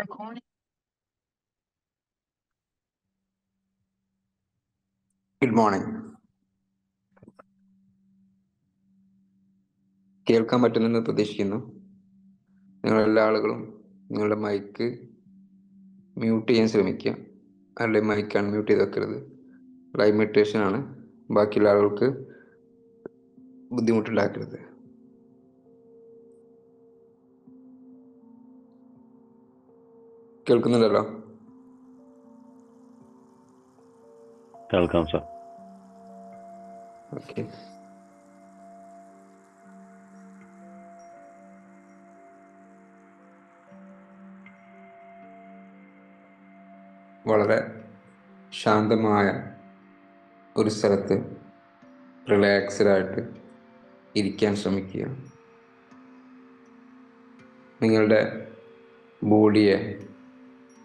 Recording. Good morning കേൾക്കാൻ പറ്റുന്നെന്ന് പ്രതീക്ഷിക്കുന്നു. നിങ്ങൾ എല്ലാ ആളുകളും നിങ്ങളുടെ മൈക്ക് മ്യൂട്ട് ചെയ്യാൻ ശ്രമിക്കുക. അല്ലെങ്കിൽ മൈക്ക് അൺമ്യൂട്ട് ചെയ്ത് വെക്കരുത്. ലൈവ് മെഡിറ്റേഷൻ ആണ്. ബാക്കിയുള്ള ആളുകൾക്ക് ബുദ്ധിമുട്ടുണ്ടാക്കരുത്. കേൾക്കുന്നില്ലല്ലോ? കേൾക്കാം സാർ ഓക്കെ വളരെ ശാന്തമായ ഒരു സ്ഥലത്ത് റിലാക്സ്ഡ് ആയിട്ട് ഇരിക്കാൻ ശ്രമിക്കുക. നിങ്ങളുടെ ബോഡിയെ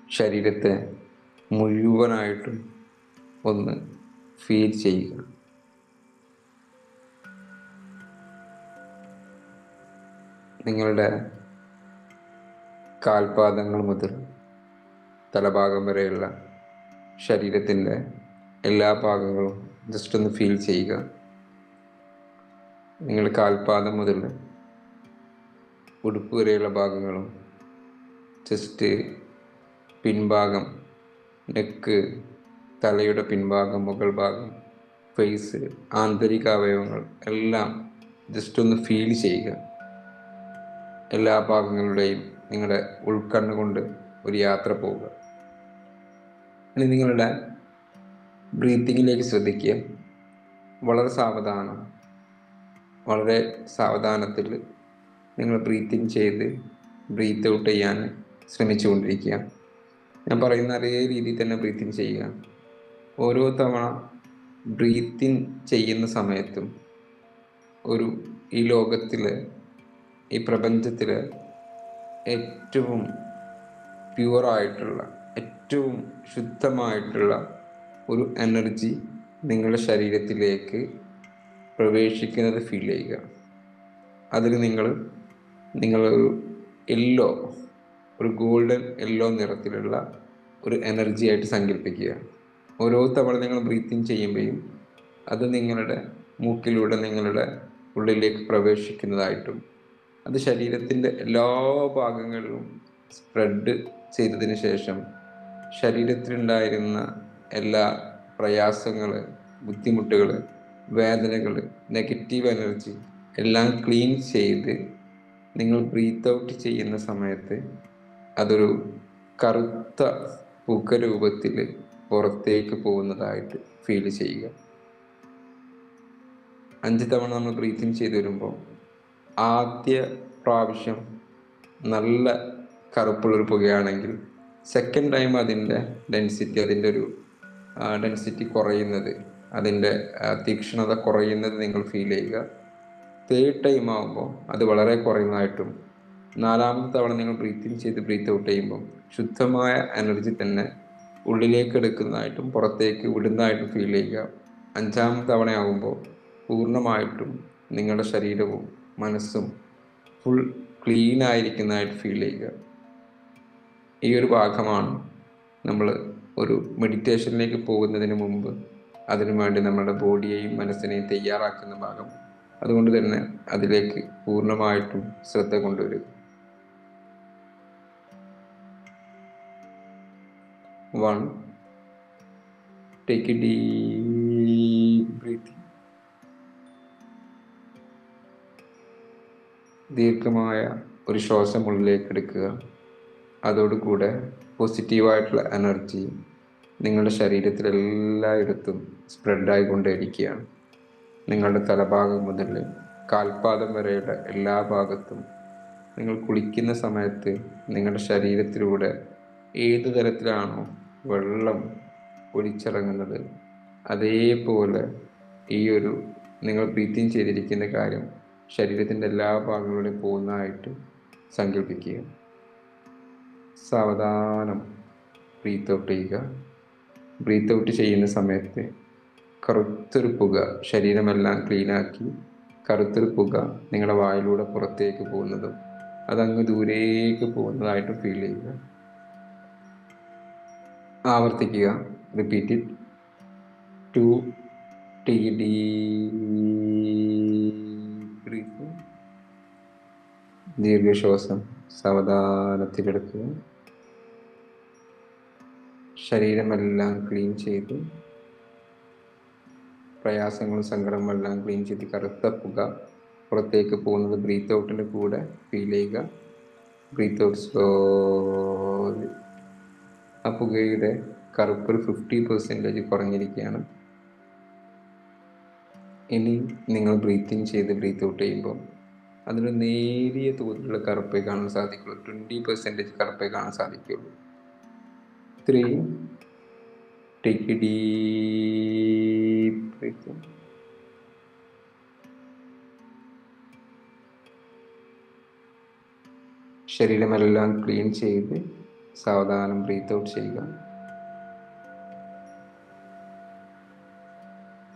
ശരീരത്തെ മുഴുവനായിട്ടും ഒന്ന് ഫീൽ ചെയ്യുക. നിങ്ങളുടെ കാൽപാദങ്ങൾ മുതൽ തലഭാഗം വരെയുള്ള ശരീരത്തിന്റെ എല്ലാ ഭാഗങ്ങളും ജസ്റ്റ് ഒന്ന് ഫീൽ ചെയ്യുക. നിങ്ങൾ കാൽപാദം മുതൽ ഉടുപ്പ് വരെയുള്ള ഭാഗങ്ങളും ജസ്റ്റ് പിൻഭാഗം നെക്ക് തലയുടെ പിൻഭാഗം മുകൾ ഭാഗം ഫേസ് ആന്തരിക അവയവങ്ങൾ എല്ലാം ജസ്റ്റ് ഒന്ന് ഫീൽ ചെയ്യുക. എല്ലാ ഭാഗങ്ങളുടെയും നിങ്ങളുടെ ഉൾക്കണ്ണ് കൊണ്ട് ഒരു യാത്ര പോവുക. ഇനി നിങ്ങളുടെ ബ്രീത്തിങ്ങിലേക്ക് ശ്രദ്ധിക്കുക. വളരെ സാവധാനം വളരെ സാവധാനത്തിൽ നിങ്ങൾ ബ്രീത്തിങ് ചെയ്ത് ബ്രീത്ത് ഔട്ട് ചെയ്യാൻ ശ്രമിച്ചുകൊണ്ടിരിക്കുക. ഞാൻ പറയുന്ന അതേ രീതിയിൽ തന്നെ ബ്രീത്തിങ് ചെയ്യുക. ഓരോ തവണ ബ്രീത്തിങ് ചെയ്യുന്ന സമയത്തും ഒരു ഈ ലോകത്തിൽ ഈ പ്രപഞ്ചത്തിൽ ഏറ്റവും പ്യുവറായിട്ടുള്ള ഏറ്റവും ശുദ്ധമായിട്ടുള്ള ഒരു എനർജി നിങ്ങളുടെ ശരീരത്തിലേക്ക് പ്രവേശിക്കുന്നത് ഫീൽ ചെയ്യുക. അതിൽ നിങ്ങൾ നിങ്ങളൊരു യെല്ലോ ഒരു ഗോൾഡൻ യെല്ലോ നിറത്തിലുള്ള ഒരു എനർജി ആയിട്ട് സങ്കല്പിക്കുക ഓരോ തവണ നിങ്ങൾ ബ്രീത്തിങ് ചെയ്യുമ്പോഴും അത് നിങ്ങളുടെ മൂക്കിലൂടെ നിങ്ങളുടെ ഉള്ളിലേക്ക് പ്രവേശിക്കുന്നതായിട്ടും അത് ശരീരത്തിന്റെ എല്ലാ ഭാഗങ്ങളിലും സ്പ്രെഡ് ചെയ്തതിന് ശേഷം ശരീരത്തിലുണ്ടായിരുന്ന എല്ലാ പ്രയാസങ്ങൾ ബുദ്ധിമുട്ടുകൾ വേദനകൾ നെഗറ്റീവ് എനർജി എല്ലാം ക്ലീൻ ചെയ്ത് നിങ്ങൾ ബ്രീത്ത് ഔട്ട് ചെയ്യുന്ന സമയത്ത് അതൊരു കറുത്ത പുക രൂപത്തിൽ പുറത്തേക്ക് പോകുന്നതായിട്ട് ഫീൽ ചെയ്യുക. അഞ്ച് തവണ നമ്മൾ ബ്രീത്തിങ് ചെയ്ത് വരുമ്പോൾ ആദ്യ പ്രാവശ്യം നല്ല കറുപ്പുള്ളൊരു പുകയാണെങ്കിൽ സെക്കൻഡ് ടൈം അതിന്റെ ഡെൻസിറ്റി അതിന്റെ ഒരു ഡെൻസിറ്റി കുറയുന്നത് അതിന്റെ തീക്ഷ്ണത കുറയുന്നത് നിങ്ങൾ ഫീൽ ചെയ്യുക. തേർഡ് ടൈം ആകുമ്പോൾ അത് വളരെ കുറയുന്നതായിട്ടും നാലാമത്തെ തവണ നിങ്ങൾ ബ്രീത്തിങ് ചെയ്ത് ബ്രീത്ത് ഔട്ട് ചെയ്യുമ്പോൾ ശുദ്ധമായ എനർജി തന്നെ ഉള്ളിലേക്ക് എടുക്കുന്നതായിട്ടും പുറത്തേക്ക് വിടുന്നതായിട്ടും ഫീൽ ചെയ്യുക. അഞ്ചാമത്തെ തവണയാകുമ്പോൾ പൂർണമായിട്ടും നിങ്ങളുടെ ശരീരവും മനസ്സും ഫുൾ ക്ലീൻ ആയിരിക്കുന്നതായിട്ട് ഫീൽ ചെയ്യുക. ഈ ഒരു ഭാഗമാണ് നമ്മൾ ഒരു മെഡിറ്റേഷനിലേക്ക് പോകുന്നതിന് മുമ്പ് അതിനുവേണ്ടി നമ്മുടെ ബോഡിയെയും മനസ്സിനെയും തയ്യാറാക്കുന്ന ഭാഗം. അതുകൊണ്ട് തന്നെ അതിലേക്ക് പൂർണമായിട്ടും ശ്രദ്ധ കൊണ്ടുവരിക. വൺ ടേക്ക് ബ്രീത്തിങ് ദീർഘമായ ഒരു ശ്വാസം ഉള്ളിലേക്ക് എടുക്കുക. അതോടുകൂടെ പോസിറ്റീവായിട്ടുള്ള എനർജി നിങ്ങളുടെ ശരീരത്തിൽ എല്ലായിടത്തും സ്പ്രെഡായിക്കൊണ്ടേയിരിക്കുകയാണ് നിങ്ങളുടെ തലഭാഗം മുതൽ കാൽപാദം വരെയുള്ള എല്ലാ ഭാഗത്തും നിങ്ങൾ കുളിക്കുന്ന സമയത്ത് നിങ്ങളുടെ ശരീരത്തിലൂടെ ഏത് തരത്തിലാണോ വെള്ളം ഒലിച്ചിറങ്ങുന്നത് അതേപോലെ ഈ ഒരു നിങ്ങൾ ബ്രീത്തിങ് ചെയ്തിരിക്കുന്ന കാര്യം ശരീരത്തിന്റെ എല്ലാ ഭാഗങ്ങളിലും പോകുന്നതായിട്ട് സങ്കല്പിക്കുക സാവധാനം ബ്രീത്ത് ഔട്ട് ചെയ്യുക. ബ്രീത്ത് ഔട്ട് ചെയ്യുന്ന സമയത്ത് കറുത്തൊരു പുക ശരീരമെല്ലാം ക്ലീനാക്കി കറുത്തൊരു പുക നിങ്ങളുടെ വായിലൂടെ പുറത്തേക്ക് പോകുന്നതും അതങ്ങ് ദൂരേക്ക് പോകുന്നതായിട്ട് ഫീൽ ചെയ്യുക. ആവർത്തിക്കുക. റിപ്പീറ്റ് ടു ടി ഡി ദീർഘശ്വാസം സാവധാനത്തിലെടുക്കുക. ശരീരമെല്ലാം ക്ലീൻ ചെയ്ത് പ്രയാസങ്ങളും സങ്കടങ്ങളും എല്ലാം ക്ലീൻ ചെയ്ത് കറുത്ത പുക പുറത്തേക്ക് പോകുന്നത് ബ്രീത്ത് ഔട്ടിന്റെ കൂടെ ഫീൽ ചെയ്യുക. ബ്രീത്ത് ഔട്ട് സ്ലോ ആ പുകയുടെ കറുപ്പ് ഒരു ഫിഫ്റ്റി പെർസെന്റേജ് കുറഞ്ഞിരിക്കുകയാണ്. ഇനി നിങ്ങൾ ബ്രീത്തിങ് ചെയ്ത് ബ്രീത്ത് ഔട്ട് ചെയ്യുമ്പോൾ അതിന് നേരിയ തോതിലുള്ള കറുപ്പേ കാണാൻ സാധിക്കുള്ളൂ. ട്വന്റി പെർസെന്റേജ് കറുപ്പേ കാണാൻ സാധിക്കുള്ളൂ. ത്രീ ടേക്ക് ഡീപ് ബ്രീത്ത് ശരീരമെല്ലാം ക്ലീൻ ചെയ്ത് സാവധാനം ബ്രീത്ത് ഔട്ട് ചെയ്യുക.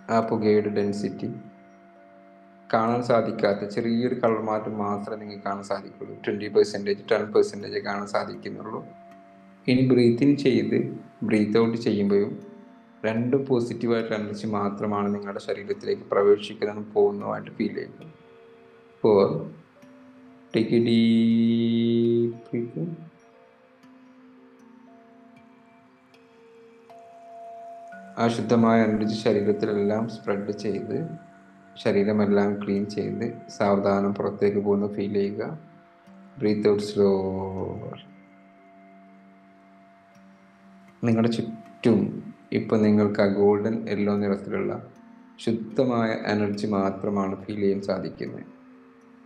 ആ പുകയുടെ ഡെൻസിറ്റി കാണാൻ സാധിക്കാത്ത ചെറിയൊരു കളർ മാറ്റം മാത്രമേ നിങ്ങൾക്ക് കാണാൻ സാധിക്കുള്ളൂ. ട്വന്റി പെർസെന്റേജ് ടെൻ പെർസെന്റേജ് കാണാൻ സാധിക്കുന്നുള്ളൂ. ഇനി ബ്രീത്തിങ് ചെയ്ത് ബ്രീത്ത് ഔട്ട് ചെയ്യുമ്പോഴും രണ്ട് പോസിറ്റീവായിട്ടുള്ള എനർജി മാത്രമാണ് നിങ്ങളുടെ ശരീരത്തിലേക്ക് പ്രവേശിക്കുന്നതും പോകുന്നതുമായിട്ട് ഫീൽ ചെയ്യുന്നത് ഫോർ ടേക്ക് ഡീപ് ആ ശുദ്ധമായ എനർജി ശരീരത്തിലെല്ലാം സ്പ്രെഡ് ചെയ്ത് ശരീരമെല്ലാം ക്ലീൻ ചെയ്ത് സാവധാനം പുറത്തേക്ക് പോകുന്ന ഫീൽ ചെയ്യുക. ബ്രീത്ത് ഔട്ട് സ്ലോ നിങ്ങളുടെ ചുറ്റും ഇപ്പം നിങ്ങൾക്ക് ആ ഗോൾഡൻ യെല്ലോ നിറത്തിലുള്ള ശുദ്ധമായ എനർജി മാത്രമാണ് ഫീൽ ചെയ്യാൻ സാധിക്കുന്നത്.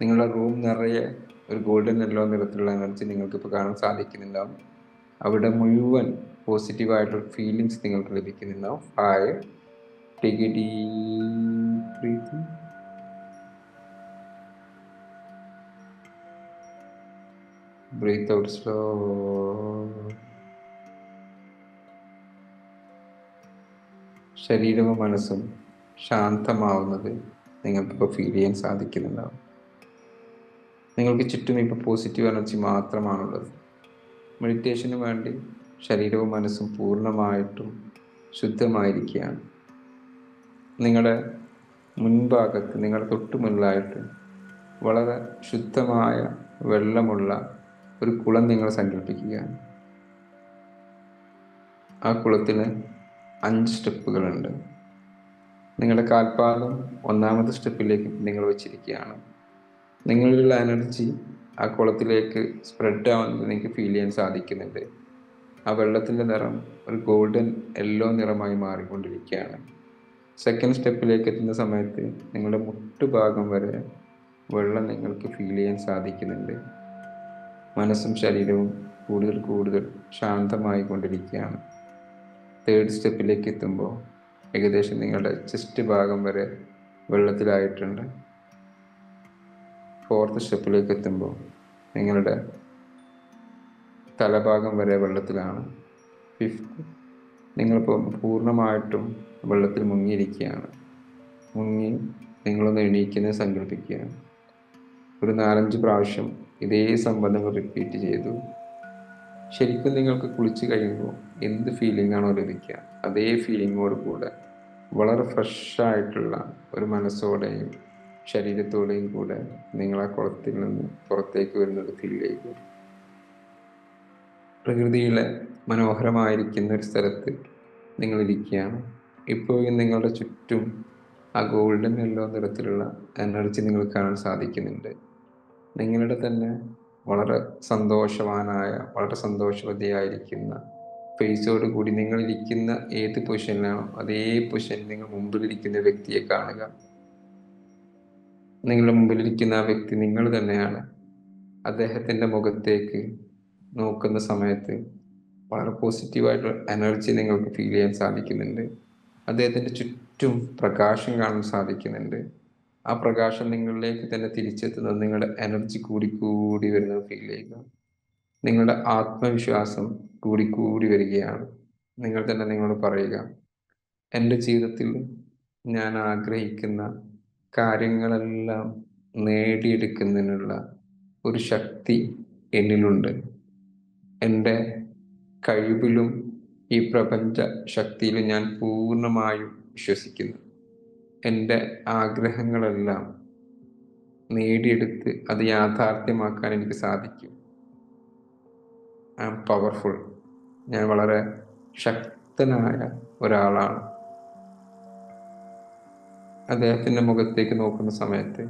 നിങ്ങളുടെ റൂം നിറയെ ഒരു ഗോൾഡൻ യെല്ലോ നിറത്തിലുള്ള എനർജി നിങ്ങൾക്ക് ഇപ്പോൾ കാണാൻ സാധിക്കുന്നുണ്ടാവും. അവിടെ മുഴുവൻ പോസിറ്റീവായിട്ടുള്ള ഫീലിങ്സ് നിങ്ങൾക്ക് ലഭിക്കുന്നുണ്ടാവും five take breath out slow ശരീരവും മനസ്സും ശാന്തമാവുന്നത് നിങ്ങൾക്കിപ്പോൾ ഫീൽ ചെയ്യാൻ സാധിക്കുന്നുണ്ടാവും നിങ്ങൾക്ക് ചുറ്റും ഇപ്പോൾ പോസിറ്റീവ് എനർജി മാത്രമാണുള്ളത്. മെഡിറ്റേഷന് വേണ്ടി ശരീരവും മനസ്സും പൂർണമായിട്ടും ശുദ്ധമായിരിക്കുകയാണ്. നിങ്ങളുടെ മുൻഭാഗത്ത് നിങ്ങളുടെ തൊട്ട് മുന്നിലായിട്ട് വളരെ ശുദ്ധമായ വെള്ളമുള്ള ഒരു കുളം നിങ്ങൾ സങ്കല്പിക്കുകയാണ്. ആ കുളത്തിന് അഞ്ച് സ്റ്റെപ്പുകളുണ്ട്. നിങ്ങളുടെ കാൽപാദം ഒന്നാമത്തെ സ്റ്റെപ്പിലേക്ക് നിങ്ങൾ വെച്ചിരിക്കുകയാണ്. നിങ്ങളിലുള്ള എനർജി ആ കുളത്തിലേക്ക് സ്പ്രെഡ് ആവുന്നത് നിങ്ങൾക്ക് ഫീൽ ചെയ്യാൻ സാധിക്കുന്നുണ്ട്. ആ വെള്ളത്തിന്റെ നിറം ഒരു ഗോൾഡൻ യെല്ലോ നിറമായി മാറിക്കൊണ്ടിരിക്കുകയാണ്. സെക്കൻഡ് സ്റ്റെപ്പിലേക്ക് എത്തുന്ന സമയത്ത് നിങ്ങളുടെ മുട്ടുഭാഗം വരെ വെള്ളം നിങ്ങൾക്ക് ഫീൽ ചെയ്യാൻ സാധിക്കുന്നുണ്ട്. മനസ്സും ശരീരവും കൂടുതൽ കൂടുതൽ ശാന്തമായി കൊണ്ടിരിക്കുകയാണ് തേർഡ് സ്റ്റെപ്പിലേക്ക് എത്തുമ്പോൾ ഏകദേശം നിങ്ങളുടെ ചെസ്റ്റ് ഭാഗം വരെ വെള്ളത്തിലായിട്ടുണ്ട്. ഫോർത്ത് സ്റ്റെപ്പിലേക്ക് എത്തുമ്പോൾ നിങ്ങളുടെ തലഭാഗം വരെ വെള്ളത്തിലാണ്. ഫിഫ്ത്ത് നിങ്ങളിപ്പോൾ പൂർണമായിട്ടും വെള്ളത്തിൽ മുങ്ങിയിരിക്കുകയാണ്. മുങ്ങി നിങ്ങളൊന്ന് എണീക്കുന്നത് സങ്കല്പിക്കുകയാണ്. ഒരു നാലഞ്ച് പ്രാവശ്യം ഇതേ സംബന്ധങ്ങൾ റിപ്പീറ്റ് ചെയ്തു. ശരിക്കും നിങ്ങൾക്ക് കുളിച്ച് കഴിയുമ്പോൾ എന്ത് ഫീലിംഗ് ആണോ ലഭിക്കുക. അതേ ഫീലിങ്ങോട് കൂടെ വളരെ ഫ്രഷായിട്ടുള്ള ഒരു മനസ്സോടെയും ശരീരത്തോടെയും കൂടെ നിങ്ങൾ ആ കുളത്തിൽ നിന്ന് പുറത്തേക്ക് വരുന്നത് ഫീൽ ചെയ്യുക പ്രകൃതിയിലെ മനോഹരമായിരിക്കുന്ന ഒരു സ്ഥലത്ത് നിങ്ങൾ ഇരിക്കുകയാണ്. ഇപ്പോഴും നിങ്ങളുടെ ചുറ്റും ആ ഗോൾഡൻ യെല്ലോ നിറത്തിലുള്ള എനർജി നിങ്ങൾ കാണാൻ സാധിക്കുന്നുണ്ട്. നിങ്ങളുടെ തന്നെ വളരെ സന്തോഷവാനായ വളരെ സന്തോഷവതിയായിരിക്കുന്ന ഫേസോട് കൂടി നിങ്ങൾ ഇരിക്കുന്ന ഏത് പൊസിഷനിലാണോ അതേ പൊസിഷനിൽ നിങ്ങൾ മുമ്പിലിരിക്കുന്ന വ്യക്തിയെ കാണുക. നിങ്ങളുടെ മുമ്പിലിരിക്കുന്ന ആ വ്യക്തി നിങ്ങൾ തന്നെയാണ്. അദ്ദേഹത്തിന്റെ മുഖത്തേക്ക് നോക്കുന്ന സമയത്ത് വളരെ പോസിറ്റീവായിട്ടുള്ള എനർജി നിങ്ങൾക്ക് ഫീൽ ചെയ്യാൻ സാധിക്കുന്നുണ്ട്. അദ്ദേഹത്തിന്റെ ചുറ്റും പ്രകാശം കാണാൻ സാധിക്കുന്നുണ്ട്. ആ പ്രകാശം നിങ്ങളിലേക്ക് തന്നെ തിരിച്ചെത്തുന്നത് നിങ്ങളുടെ എനർജി കൂടി കൂടി വരുന്നത് ഫീൽ ചെയ്യുക. നിങ്ങളുടെ ആത്മവിശ്വാസം കൂടി കൂടി വരികയാണ്. നിങ്ങൾ തന്നെ നിങ്ങളോട് പറയുക എന്റെ ജീവിതത്തിൽ ഞാൻ ആഗ്രഹിക്കുന്ന കാര്യങ്ങളെല്ലാം നേടിയെടുക്കുന്നതിനുള്ള ഒരു ശക്തി എന്നിലുണ്ട്. എന്റെ കഴിവിലും ഈ പ്രപഞ്ച ശക്തിയിലും ഞാൻ പൂർണമായും വിശ്വസിക്കുന്നു. എന്റെ ആഗ്രഹങ്ങളെല്ലാം നേടിയെടുത്ത് അത് യാഥാർത്ഥ്യമാക്കാൻ എനിക്ക് സാധിക്കും. ഐ ആം പവർഫുൾ ഞാൻ വളരെ ശക്തനായ ഒരാളാണ്. അദ്ദേഹത്തിന്റെ മുഖത്തേക്ക് നോക്കുന്ന സമയത്ത്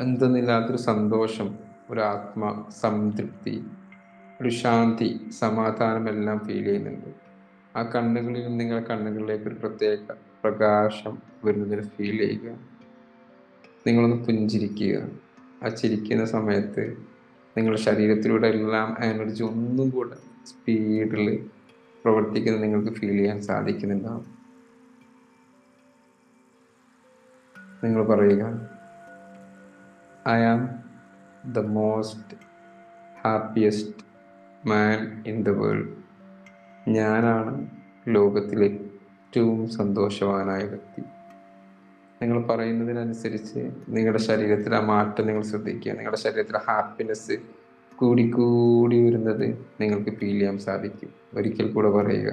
എന്തെന്നില്ലാത്തൊരു സന്തോഷം ഒരു ആത്മ സംതൃപ്തി ഒരു ശാന്തി സമാധാനമെല്ലാം ഫീൽ ചെയ്യുന്നുണ്ട്. ആ കണ്ണുകളിൽ നിങ്ങളുടെ കണ്ണുകളിലേക്ക് ഒരു പ്രത്യേക പ്രകാശം വരുന്നതിന് ഫീൽ ചെയ്യുക. നിങ്ങളൊന്ന് പുഞ്ചിരിക്കുക. ആ ചിരിക്കുന്ന സമയത്ത് നിങ്ങളുടെ ശരീരത്തിലൂടെ എല്ലാം എനർജി ഒന്നും കൂടെ സ്പീഡിൽ പ്രവർത്തിക്കുന്നത് നിങ്ങൾക്ക് ഫീൽ ചെയ്യാൻ സാധിക്കുന്നുണ്ടാവും നിങ്ങൾ പറയുക I am the most happiest man in the world ഞാനാണ് ലോകത്തിലെ ഏറ്റവും സന്തോഷവാനായ വ്യക്തി. നിങ്ങൾ പറയുന്നതിനനുസരിച്ച് നിങ്ങളുടെ ശരീരത്തിലെ ആ മാറ്റം നിങ്ങൾ ശ്രദ്ധിക്കുക. നിങ്ങളുടെ ശരീരത്തിലെ ഹാപ്പിനെസ് കൂടിക്കൂടി കൂടി വരുന്നത് നിങ്ങൾക്ക് ഫീൽ ചെയ്യാൻ സാധിക്കും. ഒരിക്കൽ കൂടെ പറയുക.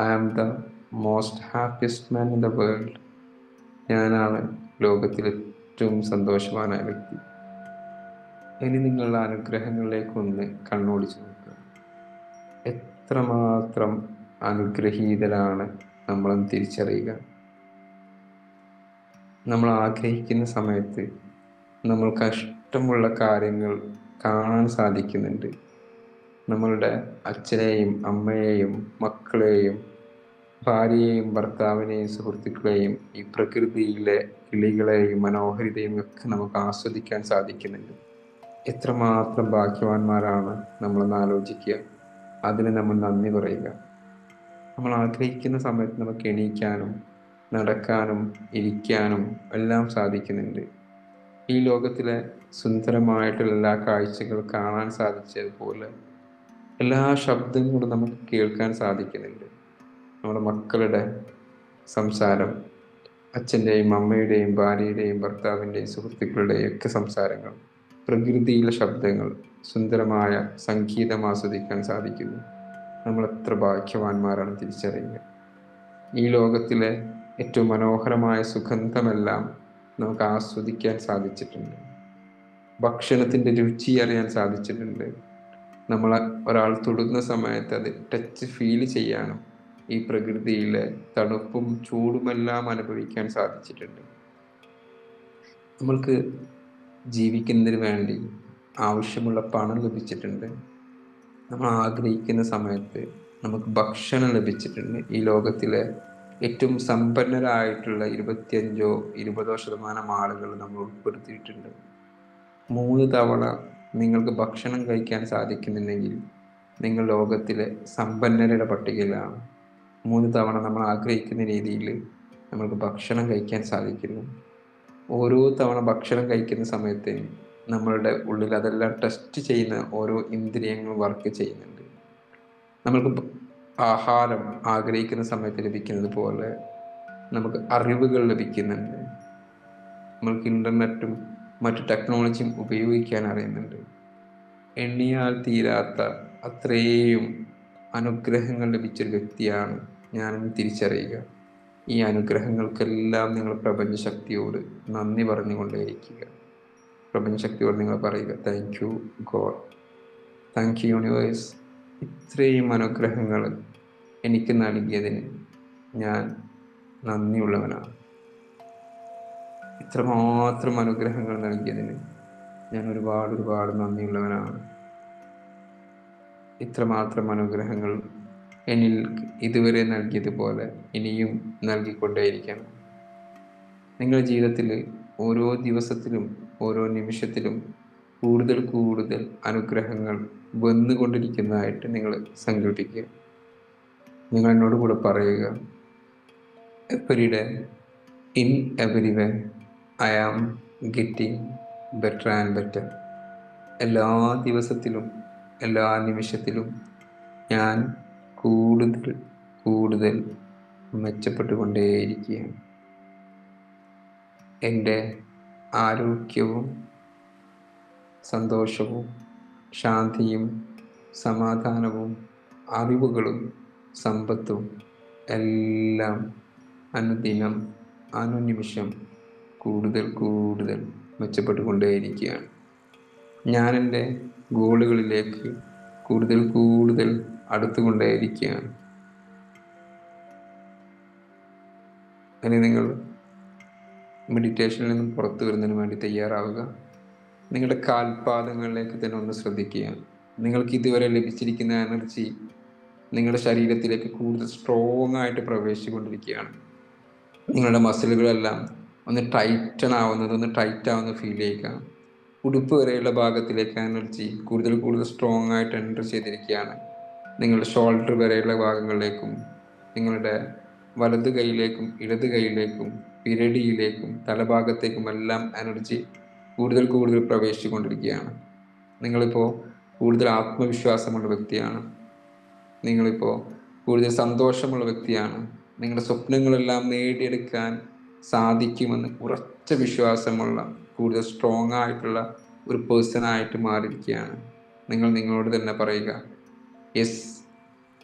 I am the most happiest man in the world ഞാനാണ് ലോകത്തിലെ ഏറ്റവും സന്തോഷവാനായ വ്യക്തി. ഇനി നിങ്ങളുടെ അനുഗ്രഹങ്ങളിലേക്കൊന്ന് കണ്ണോടിച്ചു എത്രമാത്രം അനുഗ്രഹീതരാണ് നമ്മളെന്ന് തിരിച്ചറിയുക. നമ്മൾ ആഗ്രഹിക്കുന്ന സമയത്ത് നമ്മൾ കഷ്ടമുള്ള കാര്യങ്ങൾ കാണാൻ സാധിക്കുന്നുണ്ട്. നമ്മളുടെ അച്ഛനെയും അമ്മയെയും മക്കളെയും ഭാര്യയെയും ഭർത്താവിനെയും സുഹൃത്തുക്കളെയും ഈ പ്രകൃതിയിലെ കിളികളെയും മനോഹരിതയും ഒക്കെ നമുക്ക് ആസ്വദിക്കാൻ സാധിക്കുന്നുണ്ട്. എത്രമാത്രം ഭാഗ്യവാന്മാരാണ് നമ്മളെന്ന് ആലോചിക്കുക. അതിന് നമ്മൾ നന്ദി പറയുക. നമ്മൾ ആഗ്രഹിക്കുന്ന സമയത്ത് നമുക്ക് എണീക്കാനും നടക്കാനും ഇരിക്കാനും എല്ലാം സാധിക്കുന്നുണ്ട്. ഈ ലോകത്തിലെ സുന്ദരമായിട്ടുള്ള എല്ലാ കാഴ്ചകൾ കാണാൻ സാധിച്ചതുപോലെ എല്ലാ ശബ്ദങ്ങളും നമുക്ക് കേൾക്കാൻ സാധിക്കുന്നുണ്ട്. നമ്മുടെ മക്കളുടെ സംസാരം അച്ഛന്റെയും അമ്മയുടെയും ഭാര്യയുടെയും ഭർത്താവിന്റെയും സുഹൃത്തുക്കളുടെയും ഒക്കെ സംസാരങ്ങൾ. പ്രകൃതിയിലെ ശബ്ദങ്ങൾ സുന്ദരമായ സംഗീതം ആസ്വദിക്കാൻ സാധിക്കുന്നു. നമ്മൾ എത്ര ഭാഗ്യവാന്മാരാണ് തിരിച്ചറിയുക. ഈ ലോകത്തിലെ ഏറ്റവും മനോഹരമായ സുഗന്ധമെല്ലാം നമുക്ക് ആസ്വദിക്കാൻ സാധിച്ചിട്ടുണ്ട്. ഭക്ഷണത്തിന്റെ രുചി അറിയാൻ സാധിച്ചിട്ടുണ്ട്. നമ്മൾ ഒരാൾ തൊടുന്ന സമയത്ത് അത് ടച്ച് ഫീൽ ചെയ്യാനും ഈ പ്രകൃതിയിലെ തണുപ്പും ചൂടുമെല്ലാം അനുഭവിക്കാൻ സാധിച്ചിട്ടുണ്ട്. നമ്മൾക്ക് ജീവിക്കുന്നതിന് വേണ്ടി ആവശ്യമുള്ള പണം ലഭിച്ചിട്ടുണ്ട്. നമ്മൾ ആഗ്രഹിക്കുന്ന സമയത്ത് നമുക്ക് ഭക്ഷണം ലഭിച്ചിട്ടുണ്ട്. ഈ ലോകത്തിലെ ഏറ്റവും സമ്പന്നരായിട്ടുള്ള ഇരുപത്തിയഞ്ചോ ഇരുപതോ ശതമാനം ആളുകൾ നമ്മൾ ഉൾപ്പെടുത്തിയിട്ടുണ്ട്. മൂന്ന് തവണ നിങ്ങൾക്ക് ഭക്ഷണം കഴിക്കാൻ സാധിക്കുന്നുണ്ടെങ്കിൽ നിങ്ങൾ ലോകത്തിലെ സമ്പന്നരുടെ പട്ടികയിലാണ്. മൂന്ന് തവണ നമ്മൾ ആഗ്രഹിക്കുന്ന രീതിയിൽ നമ്മൾക്ക് ഭക്ഷണം കഴിക്കാൻ സാധിക്കുന്നു. ഓരോ തവണ ഭക്ഷണം കഴിക്കുന്ന സമയത്ത് നമ്മളുടെ ഉള്ളിൽ അതെല്ലാം ടെസ്റ്റ് ചെയ്യുന്ന ഓരോ ഇന്ദ്രിയങ്ങൾ വർക്ക് ചെയ്യുന്നുണ്ട്. നമ്മൾക്ക് ആഹാരം ആഗ്രഹിക്കുന്ന സമയത്ത് ലഭിക്കുന്നത് പോലെ നമുക്ക് അറിവുകൾ ലഭിക്കുന്നുണ്ട്. നമ്മൾക്ക് ഇന്റർനെറ്റും മറ്റു ടെക്നോളജിയും ഉപയോഗിക്കാൻ അറിയുന്നുണ്ട്. എണ്ണിയാൽ തീരാത്ത അത്രയും അനുഗ്രഹങ്ങൾ ലഭിച്ചൊരു വ്യക്തിയാണ് ഞാനെന്ന് തിരിച്ചറിയുക. ഈ അനുഗ്രഹങ്ങൾക്കെല്ലാം നിങ്ങൾ പ്രപഞ്ചശക്തിയോട് നന്ദി പറഞ്ഞുകൊണ്ടേയിരിക്കുക. പ്രപഞ്ചശക്തിയോട് നിങ്ങൾ പറയുക thank you God thank you universe ഇത്രയും അനുഗ്രഹങ്ങൾ എനിക്ക് നൽകിയതിന് ഞാൻ നന്ദിയുള്ളവനാണ്. ഇത്രമാത്രം അനുഗ്രഹങ്ങൾ നൽകിയതിന് ഞാൻ ഒരുപാട് ഒരുപാട് നന്ദിയുള്ളവനാണ്. ഇത്രമാത്രം അനുഗ്രഹങ്ങൾ എന്നിൽ ഇതുവരെ നൽകിയതുപോലെ ഇനിയും നൽകിക്കൊണ്ടേയിരിക്കണം. നിങ്ങളുടെ ജീവിതത്തിൽ ഓരോ ദിവസത്തിലും ഓരോ നിമിഷത്തിലും കൂടുതൽ കൂടുതൽ അനുഗ്രഹങ്ങൾ വന്നുകൊണ്ടിരിക്കുന്നതായിട്ട് നിങ്ങൾ സങ്കല്പിക്കുക നിങ്ങൾ എന്നോട് കൂടെ പറയുക every day in every way I am getting better and better. എല്ലാ ദിവസത്തിലും എല്ലാ നിമിഷത്തിലും ഞാൻ കൂടുതൽ കൂടുതൽ മെച്ചപ്പെട്ടുകൊണ്ടേയിരിക്കുകയാണ്. എന്റെ ആരോഗ്യവും സന്തോഷവും ശാന്തിയും സമാധാനവും അറിവുകളും സമ്പത്തും എല്ലാം അനുദിനം അനുനിമിഷം കൂടുതൽ കൂടുതൽ മെച്ചപ്പെട്ടുകൊണ്ടേയിരിക്കുകയാണ്. ഞാനെന്റെ ഗോളുകളിലേക്ക് കൂടുതൽ കൂടുതൽ അടുത്തുകൊണ്ടേയിരിക്കുകയാണ്. ഇനി നിങ്ങൾ മെഡിറ്റേഷനിൽ നിന്നും പുറത്തു വരുന്നതിന് വേണ്ടി തയ്യാറാവുക. നിങ്ങളുടെ കാൽപാദങ്ങളിലേക്ക് തന്നെ ഒന്ന് ശ്രദ്ധിക്കുക. നിങ്ങൾക്ക് ഇതുവരെ ലഭിച്ചിരിക്കുന്ന എനർജി നിങ്ങളുടെ ശരീരത്തിലേക്ക് കൂടുതൽ സ്ട്രോങ് ആയിട്ട് പ്രവേശിച്ചുകൊണ്ടിരിക്കുകയാണ്. നിങ്ങളുടെ മസിലുകളെല്ലാം ഒന്ന് ടൈറ്റൺ ആവുന്നത് ഒന്ന് ടൈറ്റ് ആവുന്ന ഫീൽ ചെയ്യുക. ഉടുപ്പ് വരെയുള്ള ഭാഗത്തിലേക്ക് എനർജി കൂടുതൽ കൂടുതൽ സ്ട്രോങ് ആയിട്ട് എന്റർ ചെയ്തിരിക്കുകയാണ്. നിങ്ങളുടെ ഷോൾഡർ വരെയുള്ള ഭാഗങ്ങളിലേക്കും നിങ്ങളുടെ വലത് കൈയിലേക്കും ഇടത് കൈയിലേക്കും പിരടിയിലേക്കും തലഭാഗത്തേക്കും എല്ലാം എനർജി കൂടുതൽ കൂടുതൽ പ്രവേശിച്ചുകൊണ്ടിരിക്കുകയാണ്. നിങ്ങളിപ്പോൾ കൂടുതൽ ആത്മവിശ്വാസമുള്ള വ്യക്തിയാണ്. നിങ്ങളിപ്പോൾ കൂടുതൽ സന്തോഷമുള്ള വ്യക്തിയാണ്. നിങ്ങളുടെ സ്വപ്നങ്ങളെല്ലാം നേടിയെടുക്കാൻ സാധിക്കുമെന്ന് ഉറച്ച വിശ്വാസമുള്ള കൂടുതൽ സ്ട്രോങ് ആയിട്ടുള്ള ഒരു പേഴ്സണായിട്ട് മാറിയിരിക്കുകയാണ്. നിങ്ങൾ നിങ്ങളോട് തന്നെ പറയുക യെസ്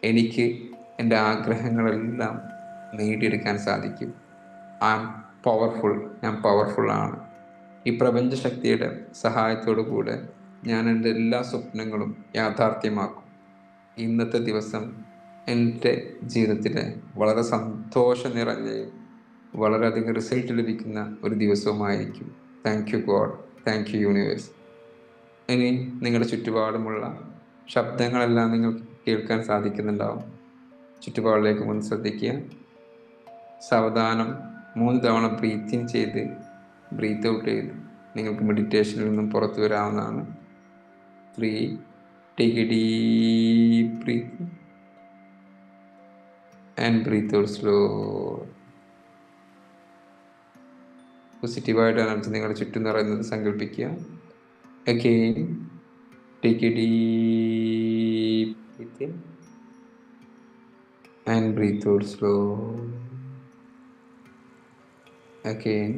എനിക്ക് എന്റെ ആഗ്രഹങ്ങളെല്ലാം നേടിയെടുക്കാൻ സാധിക്കും. ഐ ആം പവർഫുൾ ഞാൻ പവർഫുള്ളാണ് ഈ പ്രപഞ്ചശക്തിയുടെ സഹായത്തോടു കൂടെ ഞാൻ എന്റെ എല്ലാ സ്വപ്നങ്ങളും യാഥാർത്ഥ്യമാക്കും. ഇന്നത്തെ ദിവസം എന്റെ ജീവിതത്തിലെ വളരെ സന്തോഷം നിറഞ്ഞയും വളരെയധികം റിസൾട്ട് ലഭിക്കുന്ന ഒരു ദിവസവുമായിരിക്കും. Thank you God thank you universe ഇനി നിങ്ങളുടെ ചുറ്റുപാടുമുള്ള ശബ്ദങ്ങളെല്ലാം നിങ്ങൾക്ക് കേൾക്കാൻ സാധിക്കുന്നുണ്ടാവും. ചുറ്റുപാടിലേക്ക് മുൻ ശ്രദ്ധിക്കുക. സാവധാനം മൂന്ന് തവണ ബ്രീത്തിങ് ചെയ്ത് ബ്രീത്ത് ഔട്ട് ചെയ്ത് നിങ്ങൾക്ക് മെഡിറ്റേഷനിൽ നിന്നും പുറത്തു വരാവുന്നതാണ്. Three take a deep breath and breath out slow പോസിറ്റീവായിട്ട് എനർജി നിങ്ങളുടെ ചുറ്റും നിറയുന്നത് സങ്കല്പിക്കുക. Again take a deep. Breath in. And breathe out slow Again,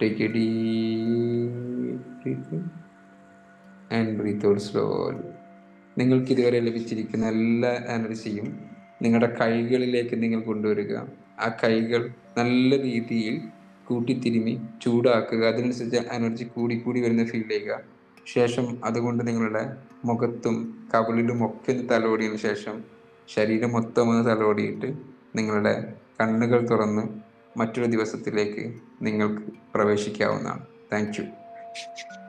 take a deep. Breath in. And breathe out slowly. നിങ്ങൾക്ക് ഇതുവരെ ലഭിച്ചിരിക്കുന്ന എല്ലാ എനർജിയും നിങ്ങളുടെ കൈകളിലേക്ക് നിങ്ങൾ കൊണ്ടുവരിക. ആ കൈകൾ നല്ല രീതിയിൽ കൂട്ടിത്തിരുമി ചൂടാക്കുക. അതിനനുസരിച്ച് എനർജി കൂടി കൂടി വരുന്ന ഫീൽ ചെയ്യുക ശേഷം അതുകൊണ്ട് നിങ്ങളുടെ മുഖത്തും കവിളിലും ഒക്കെ തലോടിയതിനു ശേഷം ശരീരം മൊത്തം ഒന്ന് തലോടിയിട്ട് നിങ്ങളുടെ കണ്ണുകൾ തുറന്ന് മറ്റൊരു ദിവസത്തിലേക്ക് നിങ്ങൾക്ക് പ്രവേശിക്കാവുന്നതാണ്. താങ്ക്